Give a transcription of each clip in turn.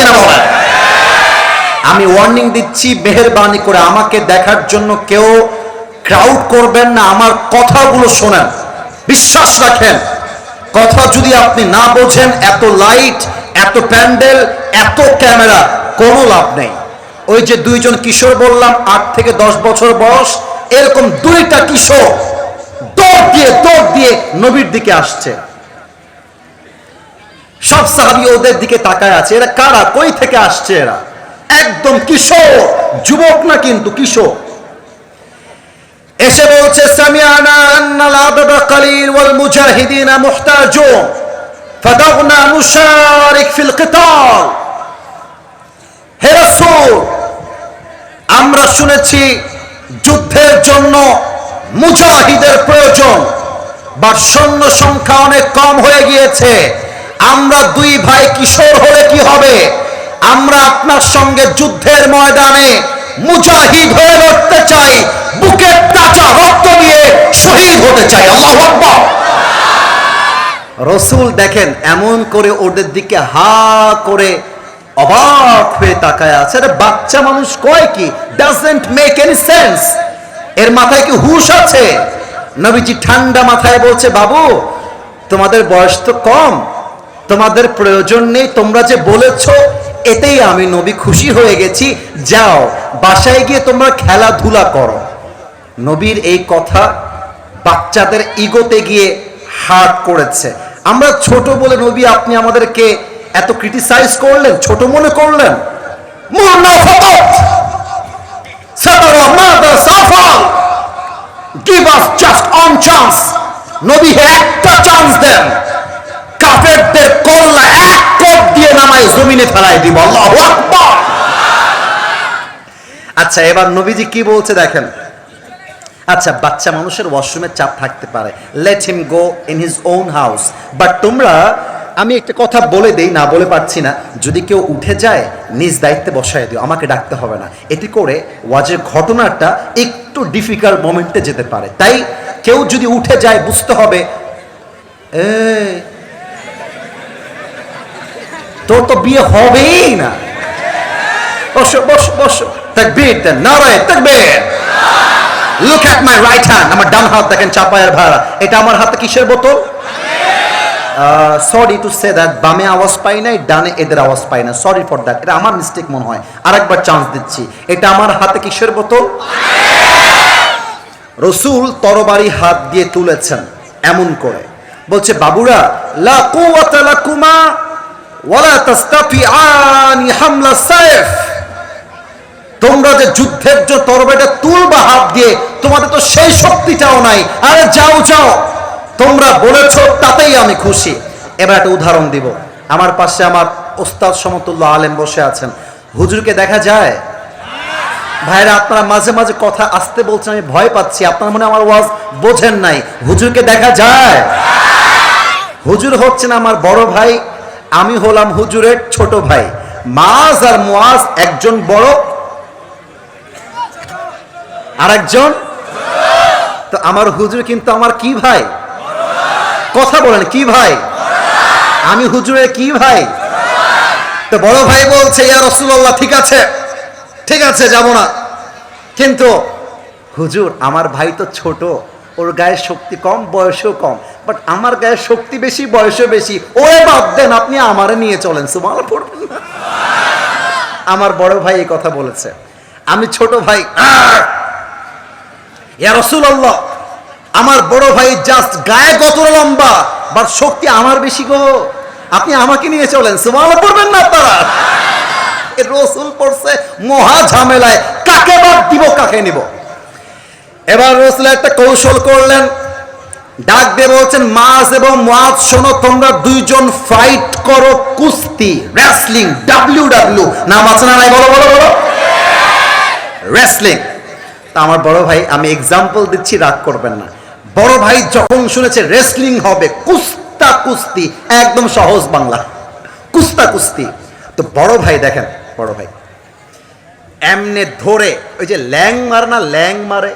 দেওয়া হয় আমি ওয়ার্নিং দিচ্ছি, মেহরবানি করে আমাকে দেখার জন্য কেউ ক্রাউড করবেন না, আমার কথাগুলো শোনেন, বিশ্বাস রাখেন। কথা যদি আপনি না বোঝেন, এত লাইট এত প্যান্ডেল, এত ক্যামেরা, কোনো লাভ নেই। ওই যে দুইজন কিশোর বললাম, আট থেকে দশ বছর বয়স, এরকম দুইটা কিশোর দৌড় দিয়ে দৌড় দিয়ে নবীর দিকে আসছে। সব সাহাবি ওদের দিকে তাকায় আছে। এরা কারা? কই থেকে আসছে এরা? একদম কিশোর। যুবক না কিন্তু কিশোর। এসে বলছে আমরা শুনেছি যুদ্ধের জন্য মুজাহিদের প্রয়োজন, বা সৈন্য সংখ্যা অনেক কম হয়ে গিয়েছে। আমরা দুই ভাই কিশোর হলে কি হবে? আমরা আপনার সঙ্গে যুদ্ধের ময়দানে মুজাহিদ হয়ে লড়তে চাই, বুকের কাঁচা রক্ত দিয়ে শহীদ হতে চাই। আল্লাহ রসুল দেখেন, এমন করে ওদের দিকে হা করে অবাক হয়ে তাকায় আছে। বাচ্চা মানুষ কয় কি? ডাজেন্ট মেক এনি সেন্স এর মাথায় কি হুশ আছে? নবীজি ঠান্ডা মাথায় বলছে, বাবু, তোমাদের বয়স তো কম। তোমাদের প্রয়োজন নেই, তোমরা যে বলেছ, এতেই আমি নবী খুশি হয়ে গেছি। যাও, বাসায় গিয়ে তোমরা খেলাধুলা করো। নবীর এই কথা বাচ্চাদের ইগোতে গিয়ে হার্ট করেছে। আমরা ছোট বলে নবী, আপনি আমাদেরকে এত ক্রিটিসাইজ করলেন, ছোট মনে করলেন? জাস্ট অন চান্স নবী একটা চান্স দেন। কাফেরদের জমিনে ফেলাই দিব, আল্লাহু আচ্ছা এবার নবীজি কি বলছে দেখেন? আচ্ছা বাচ্চা মানুষের ওয়াশরুমের চাপ থাকতে পারে। Let him go in his own house but তোমরা, আমি একটা কথা বলে দেই, না বলে পারছি না। যদি কেউ উঠে যায়, নিজ দায়িত্বে বসায় দিও, আমাকে ডাকতে হবে না। এটি করে ওয়াজের ঘটনাটা একটু ডিফিকাল্ট মোমেন্টে যেতে পারে। তাই কেউ যদি উঠে যায়, বুঝতে হবে তোর তো বিয়ে হবেই না। বসো বসো বসো। লুক মাই রাইট হ্যান্ড আমার ডান হাত দেখেন চাপায়ের ভাড়া এটা আমার হাতে কিসের বোতল? সরি টু সে দ্যাট বামে আওয়াজ পাই নাই, ডানে এদের আওয়াজ পাই না। সরি ফর দ্যাট এটা আমার মিস্টেক মনে হয়। আরেকবার চান্স দিচ্ছি। এটা আমার হাতে কিসের বোতল? রসুল তরবারি হাত দিয়ে তুলেছেন, এমন করে। বলছে, বাবুরা, লা কুওয়াতা লাকুমা তোমরা যে যুদ্ধের যে তরবারিটা তুলবা হাত দিয়ে, তোমাদের তো সেই শক্তিটাও নাই। আরে যাও যাও। তোমরা বলেছ, তাতেই আমি খুশি। এবার একটা উদাহরণ দিব। আমার পাশে আমার ওস্তাদ সমতুল্য আলেম বসে আছেন। হুজুরকে দেখা যায়? ভাইরা, আপনারা মাঝে মাঝে কথা আসতে বলছেন, আমি ভয় পাচ্ছি। আপনার মনে আমার ওয়াজ বোঝেন নাই। হুজুরকে দেখা যায়? হুজুর হচ্ছেন আমার বড় ভাই। আমি হলাম হুজুরের ছোট ভাই। মাজ আর মুয়াজ একজন বড়, আরেকজন? তো আমার হুজুর কিন্তু আমার কি ভাই? কথা বলেন, কি ভাই? আমি হুজুরের কি ভাই? তো বড় ভাই বলছে, ইয়া রসুল্লাহ ঠিক আছে ঠিক আছে, যাব না। কিন্তু হুজুর, আমার ভাই তো ছোট। ওর গায়ে শক্তি কম, বয়সও কম। বাট আমার গায়ে শক্তি বেশি, বয়সও বেশি। ওরে বাদ দেন, আপনি আমারে নিয়ে চলেন সুমাল পড়বেন না। আমার বড় ভাই এই কথা বলেছে। আমি ছোট ভাই রসুল্লাহ আমার বড় ভাই জাস্ট গায়ে কত লম্বা বাট শক্তি আমার বেশি গো। আপনি আমাকে নিয়ে চলেন সুমাল পড়বেন না আপনারা। রসুল পড়ছে মহা ঝামেলায়, কাকে বাদ দিব, কাকে নিব? এবার রসুল একটা কৌশল করলেন। ডাক দিয়ে বলছেন মাস এবং মাস শোনো, তোমরা দুইজন ফাইট করো কুস্তি রেসলিং ডাব্লিউ ডাব্লিউ নাম আছে না নাই? বলো বলো বলো। রেসলিং তা আমার বড় ভাই, আমি এক্সাম্পল দিচ্ছি, রাগ করবেন না। বড় ভাই যখন শুনেছে রেসলিং হবে, কুস্তা কুস্তি, একদম সহজ বাংলা। কুস্তা কুস্তি। তো বড় ভাই দেখেন, বড় ভাই। এমনে ধরে, ওই যে ল্যাং মারে না, ল্যাং মারে?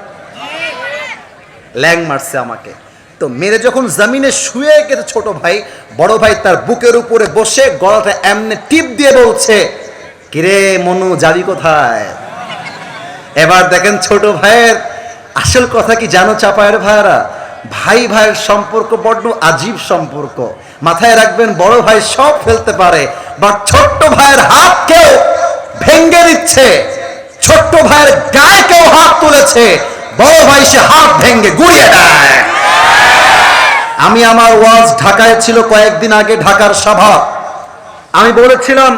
ল্যাং মারছে আমাকে। তো মেরে যখন জমিনে শুয়ে গেছে ছোট ভাই, বড় ভাই তার বুকের উপরে বসে গলাটা এমনি টিপ দিয়ে বলছে, কিরে মনু, যাবি কোথায়? এবার দেখেন ছোট ভাইয়ের আসল কথা কি জানো চাপায়ের ভাইরা ভাই ভাইয়ের সম্পর্ক বড্ড আজীব সম্পর্ক। মাথায় রাখবেন, বড় ভাই সব ফেলতে পারে বা ছোট্ট ভাইয়ের হাত কেউ ভেঙ্গে দিচ্ছে। ছোট্ট ভাইয়ের গায়ে কেউ হাত তুলেছে। বড় ভাই সে হাত ভেঙ্গে গুড়িয়ে দেয়। আমি আমার ওয়াজ ঢাকায় ছিল কয়েকদিন আগে ঢাকার সভা। আমি বলেছিলাম,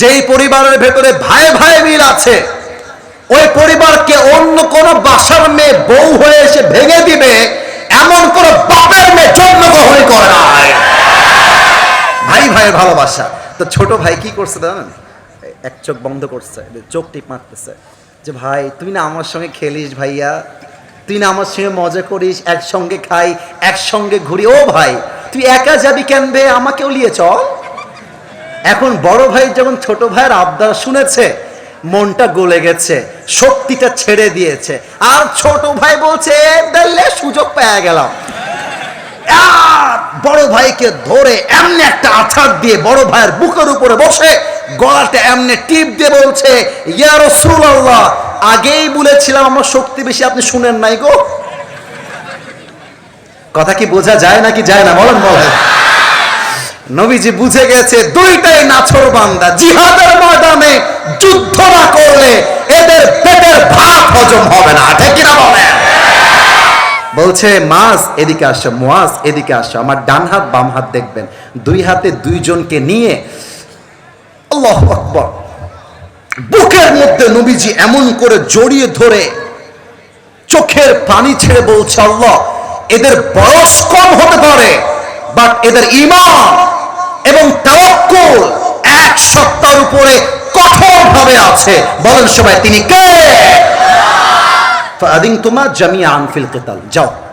যেই পরিবারের ভেতরে ভাই ভাই মিল আছে, ওই পরিবারকে অন্য কোন বাসার মেয়ে বউ হয়ে এসে ভেঙে দিবে, এমন কোন বাপের মেয়ে জন্মগ্রহণ করে নাই। ভাই ভাইয়ের ভালোবাসা। তো ছোট ভাই কি করছে জানেন? এক চোখ বন্ধ করছে, চোখ টিপ মারতেছে। যে ভাই তুই না আমার সঙ্গে খেলিস ভাইয়া। তুই না আমার সঙ্গে মজা করিস একসঙ্গে খাই একসঙ্গে ঘুরি। ও ভাই তুই একা যাবি কেন বে? আমাকেও নিয়ে চল। এখন বড় ভাই যখন ছোট ভাইয়ের আবদার শুনেছে মনটা গলে গেছে শক্তিটা ছেড়ে দিয়েছে। আর ছোট ভাই বলছে "এ, দেখলে সুযোগ পেয়ে গেলাম। বড় ভাইকে ধরে এমনি একটা আছাড় দিয়ে বড় ভাইয়ের বুকের উপরে বসে গলাটা এমনি টিপ দিয়ে বলছে, ইয়া রাসূলুল্লাহ, আগেই বলেছিলাম আমার শক্তি বেশি, আপনি শুনেন নাই গো। কথা কি বোঝা যায় নাকি যায় না, বলেন বলেন। নবীজি বুঝে গেছে, দুইটাই নাছর বান্দা, জিহাদের ময়দানে যুদ্ধ না করলে এদের পেটের ভাত হজম হবে না, ঠিক কিনা বলেন? বলছে মাস এদিকে আসো মোয়াজ এদিকে আসো, আমার ডান হাত বাম হাত দেখবেন। দুই হাতে দুইজনকে নিয়ে আল্লাহ আকবর। বুকের মধ্যে নবীজি এমন করে জড়িয়ে ধরে চোখের পানি ছেড়ে বলছে, আল্লাহ, এদের বয়স কম হতে পারে বাট এদের ইমান এবং তাওয়াক্কুল এক সত্তার উপরে কঠোর ভাবে আছে। বলেন সবাই, তিনি কে? ফাদিন তোমার জামিয়া আনফিল কেতাল। যাও।